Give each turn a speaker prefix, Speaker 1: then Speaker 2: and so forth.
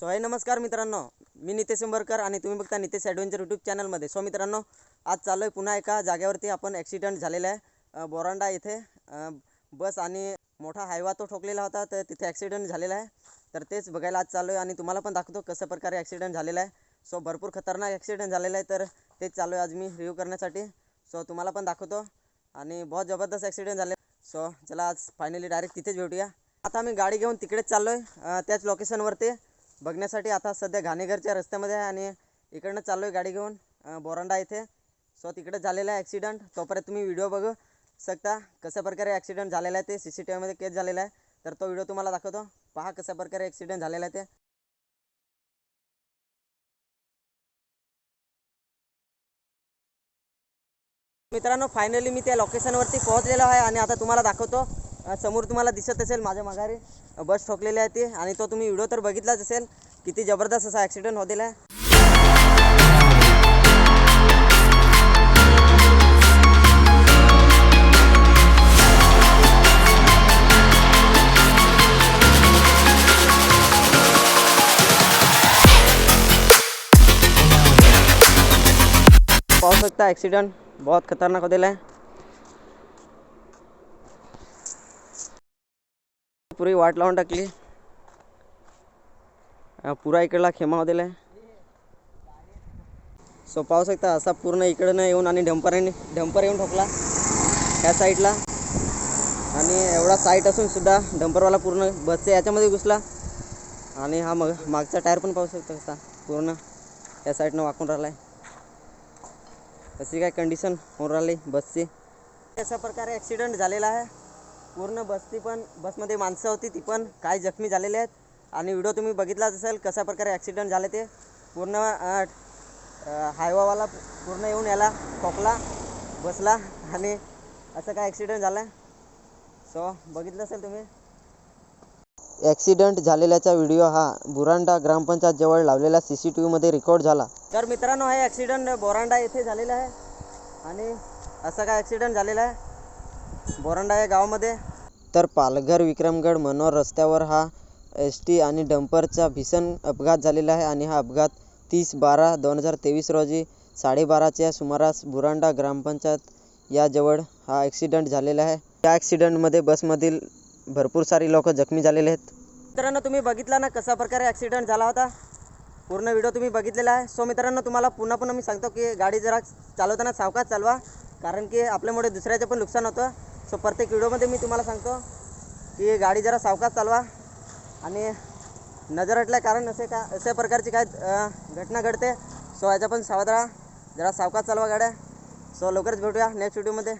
Speaker 1: So हाय नमस्कार मित्रांनो. मी नितेश उंबरकर आणि तुम्ही बघता नितेश ॲडव्हेंचर यूट्यूब चॅनलमध्ये सो मित्रांनो आज चाललो आहे पुन्हा एका जागेवरती आपण ॲक्सिडेंट झालेला आहे. बोरांडा येथे बस आणि मोठा हायवा तो ठोकलेला होता तर तिथे ॲक्सिडेंट झालेला आहे. तर तेच बघायला आज चाललो आहे आणि तुम्हाला पण दाखवतो कशा प्रकारे ॲक्सिडेंट झालेला आहे. सो भरपूर खतरनाक ॲक्सिडेंट झालेला आहे तर तेच चाललो आहे आज मी रिव्ह्यू करण्यासाठी. सो तुम्हाला पण दाखवतो. आणि बहुत जबरदस्त ॲक्सिडेंट झाले. सो चला आज फायनली डायरेक्ट तिथेच भेटूया. आता मी गाडी घेऊन तिकडेच चाललो आहे त्याच लोकेशनवरती बघण्यासाठी आता सध्या घाणेघरच्या रस्त्यामध्ये आहे आणि इकडनं चाललो आहे गाडी घेऊन बोरांडा येथे सो तिकडे झालेला आहे ॲक्सिडंट तोपर्यंत तुम्ही व्हिडिओ बघू शकता कशा प्रकारे ॲक्सिडंट झालेला आहे ते. सी सी टी व्हीमध्ये केस झालेला आहे. तर तो व्हिडिओ तुम्हाला दाखवतो. पहा कशा प्रकारे ॲक्सिडेंट झालेला आहे ते. मित्रांनो फायनली मी त्या लोकेशनवरती पोहोचलेलो आहे आणि आता तुम्हाला दाखवतो समोर तुम्हाला दिसत असेल माझ्या माघारी. बस ठोकलेली आहे ती आणि तो तुम्ही व्हिडिओ तर बघितलाच असेल. किती जबरदस्त असा ॲक्सिडेंट होतेला. आहे पाहू शकता ॲक्सिडेंट बहुत खतरनाक होतेला आहे. पुरी वाट लावून टाकली. पुरा इकडला खेमा दिला आहे. सो पाहू शकता असा पूर्ण इकडनं येऊन आणि डंपरने डंपर येऊन ठोकला. त्या साईडला आणि एवढा साईट असून सुद्धा डंपरवाला पूर्ण बसच्या याच्यामध्ये घुसला. आणि हा मग मागचा टायर पण पाहू शकता कसा पूर्ण त्या साईडनं वाकून राहिला आहे कशी काय कंडिशन होऊन राहिली बसची. अशा प्रकारे ॲक्सिडेंट झालेला आहे. पूर्ण बसची पण बसमध्ये माणसं होती ती पण काही जखमी झालेले आहेत. आणि व्हिडिओ तुम्ही बघितलाच असेल कशा प्रकारे ॲक्सिडेंट झाले ते. पूर्ण हायवावाला पूर्ण येऊन याला ठोकला बसला आणि असं काय ॲक्सिडेंट झाला. सो बघितलं असेल तुम्ही. ॲक्सिडेंट झालेल्याचा व्हिडिओ हा बुरांडा ग्रामपंचायत जवळ लावलेल्या सी सी टी व्हीमध्ये रेकॉर्ड झाला. तर मित्रांनो हे ॲक्सिडेंट बोरांडा येथे झालेला आहे. आणि असा काय ॲक्सिडेंट झालेला आहे. बोरांडा या गावामध्ये? तर पालघर विक्रमगड मनोर रस्त्यावर हा एस टी आणि डंपरचा भीषण अपघात झालेला आहे आणि हा अपघात तीस बारा दोन हजार तेवीस रोजी साडेबाराच्या सुमारास बुरांडा ग्रामपंचायत याजवळ हा ॲक्सिडेंट झालेला आहे. त्या ॲक्सिडेंटमध्ये बसमधील भरपूर सारी लोक जखमी झालेले आहेत. मित्रांनो तुम्ही बघितला ना कशा प्रकारे ॲक्सिडेंट झाला होता? पूर्ण व्हिडिओ तुम्ही बघितलेला आहे. सो मित्रांनो तुम्हाला पुन्हा पुन्हा मी सांगतो की गाडी जरा चालवताना सावकाश चालवा कारण की आपल्यामुळे दुसऱ्याचं पण नुकसान होतं. सो प्रत्येक व्हिडिओमध्ये मी तुम्हाला सांगतो की गाडी जरा सावकाश चालवा आणि नजर हटल्या कारण असे का अशा प्रकारची काय घटना घडते. सो याच्या पण सावध राहा. जरा सावकाश चालवा गाड्या. सो लवकरच भेटूया नेक्स्ट व्हिडिओमध्ये